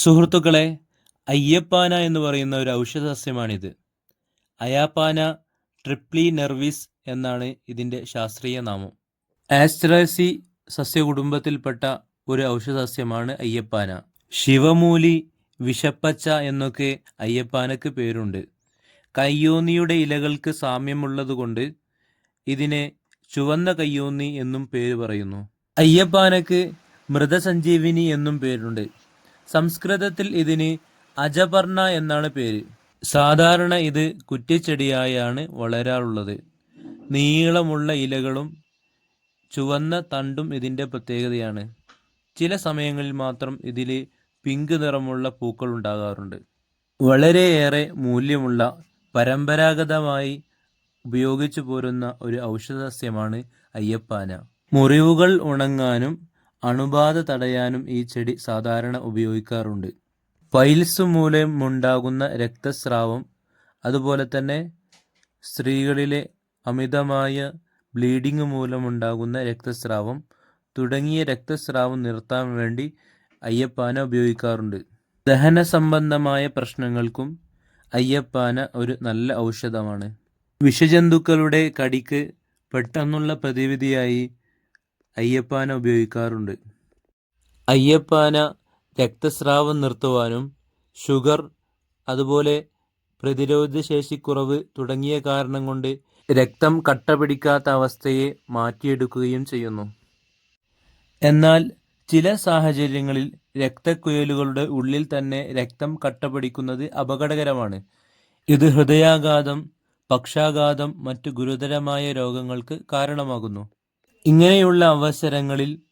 സുഹൃത്തുക്കളെ അയ്യപ്പാന എന്ന് പറയുന്ന ഒരു ഔഷധ സസ്യമാണിത് അയാപ്പാന ട്രിപ്ലി നെർവിസ് എന്നാണ് ഇതിന്റെ ശാസ്ത്രീയ നാമം. ആസ്ട്രേസി സസ്യകുടുംബത്തിൽപ്പെട്ട ഒരു ഔഷധസസ്യമാണ് അയ്യപ്പാന. ശിവമൂലി വിഷപ്പച്ച എന്നൊക്കെ അയ്യപ്പാനക്ക് പേരുണ്ട്. കയ്യോന്നിയുടെ ഇലകൾക്ക് സാമ്യമുള്ളതുകൊണ്ട് ഇതിനെ ചുവന്ന കയ്യോന്നി എന്നും പേര് പറയുന്നു. അയ്യപ്പാനക്ക് മൃതസഞ്ജീവിനി എന്നും പേരുണ്ട്. സംസ്കൃതത്തിൽ ഇതിന് അജപർണ എന്നാണ് പേര്. സാധാരണ ഇത് കുറ്റിച്ചെടിയായാണ് വളരാറുള്ളത്. നീളമുള്ള ഇലകളും ചുവന്ന തണ്ടും ഇതിന്റെ പ്രത്യേകതയാണ്. ചില സമയങ്ങളിൽ മാത്രം ഇതിൽ പിങ്ക് നിറമുള്ള പൂക്കൾ ഉണ്ടാകാറുണ്ട്. വളരെയേറെ മൂല്യമുള്ള പരമ്പരാഗതമായി ഉപയോഗിച്ചു പോരുന്ന ഒരു ഔഷധസസ്യമാണ് അയ്യപ്പാന. മുറിവുകൾ ഉണങ്ങാനും അണുബാധ തടയാനും ഈ ചെടി സാധാരണ ഉപയോഗിക്കാറുണ്ട്. പൈൽസ് മൂലമുണ്ടാകുന്ന രക്തസ്രാവം അതുപോലെ തന്നെ സ്ത്രീകളിലെ അമിതമായ ബ്ലീഡിംഗ് മൂലമുണ്ടാകുന്ന രക്തസ്രാവം തുടങ്ങിയ രക്തസ്രാവം നിർത്താൻ വേണ്ടി അയ്യപ്പാന ഉപയോഗിക്കാറുണ്ട്. ദഹന സംബന്ധമായ പ്രശ്നങ്ങൾക്കും അയ്യപ്പാന ഒരു നല്ല ഔഷധമാണ്. വിഷജന്തുക്കളുടെ കടിക്ക് പെട്ടെന്നുള്ള പ്രതിവിധിയായി അയ്യപ്പാന ഉപയോഗിക്കാറുണ്ട്. അയ്യപ്പാന രക്തസ്രാവം നിർത്തുവാനും ഷുഗർ അതുപോലെ പ്രതിരോധശേഷിക്കുറവ് തുടങ്ങിയ കാരണം കൊണ്ട് രക്തം കട്ട പിടിക്കാത്ത അവസ്ഥയെ മാറ്റിയെടുക്കുകയും ചെയ്യുന്നു. എന്നാൽ ചില സാഹചര്യങ്ങളിൽ രക്തക്കുഴലുകളുടെ ഉള്ളിൽ തന്നെ രക്തം കട്ട പിടിക്കുന്നത് അപകടകരമാണ്. ഇത് ഹൃദയാഘാതം പക്ഷാഘാതം മറ്റു ഗുരുതരമായ രോഗങ്ങൾക്ക് കാരണമാകുന്നു. ഇങ്ങനെയുള്ള അവസരങ്ങളിൽ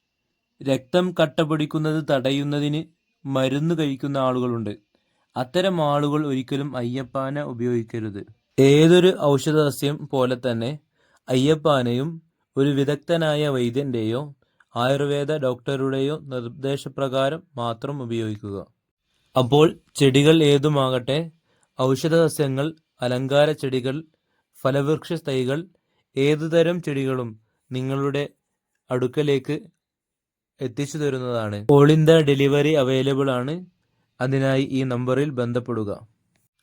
രക്തം കട്ടപിടിക്കുന്നത് തടയുന്നതിന് മരുന്ന് കഴിക്കുന്ന ആളുകളുണ്ട്. അത്തരം ആളുകൾ ഒരിക്കലും അയ്യപ്പാന ഉപയോഗിക്കരുത്. ഏതൊരു ഔഷധസസ്യം പോലെ തന്നെ അയ്യപ്പാനയും ഒരു വിദഗ്ധനായ വൈദ്യന്റെയോ ആയുർവേദ ഡോക്ടറുടെയോ നിർദ്ദേശപ്രകാരം മാത്രം ഉപയോഗിക്കുക. അപ്പോൾ ചെടികൾ ഏതുമാകട്ടെ ഔഷധസസ്യങ്ങൾ അലങ്കാര ചെടികൾ ഫലവൃക്ഷ തൈകൾ ഏതുതരം ചെടികളും നിങ്ങളുടെ അടുക്കലേക്ക് എത്തിച്ചു തരുന്നതാണ് ഓൾ ഡെലിവറി അവൈലബിൾ ആണ്. അതിനായി ഈ നമ്പറിൽ ബന്ധപ്പെടുക.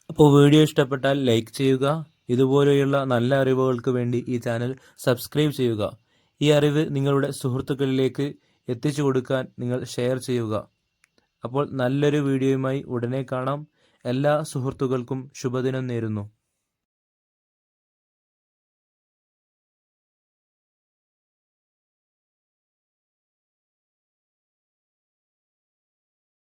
അപ്പോൾ വീഡിയോ ഇഷ്ടപ്പെട്ടാൽ ലൈക്ക് ചെയ്യുക. ഇതുപോലെയുള്ള നല്ല അറിവുകൾക്ക് വേണ്ടി ഈ ചാനൽ സബ്സ്ക്രൈബ് ചെയ്യുക. ഈ അറിവ് നിങ്ങളുടെ സുഹൃത്തുക്കളിലേക്ക് എത്തിച്ചു കൊടുക്കാൻ നിങ്ങൾ ഷെയർ ചെയ്യുക. അപ്പോൾ നല്ലൊരു വീഡിയോയുമായി ഉടനെ കാണാം. എല്ലാ സുഹൃത്തുക്കൾക്കും ശുഭദിനം നേരുന്നു.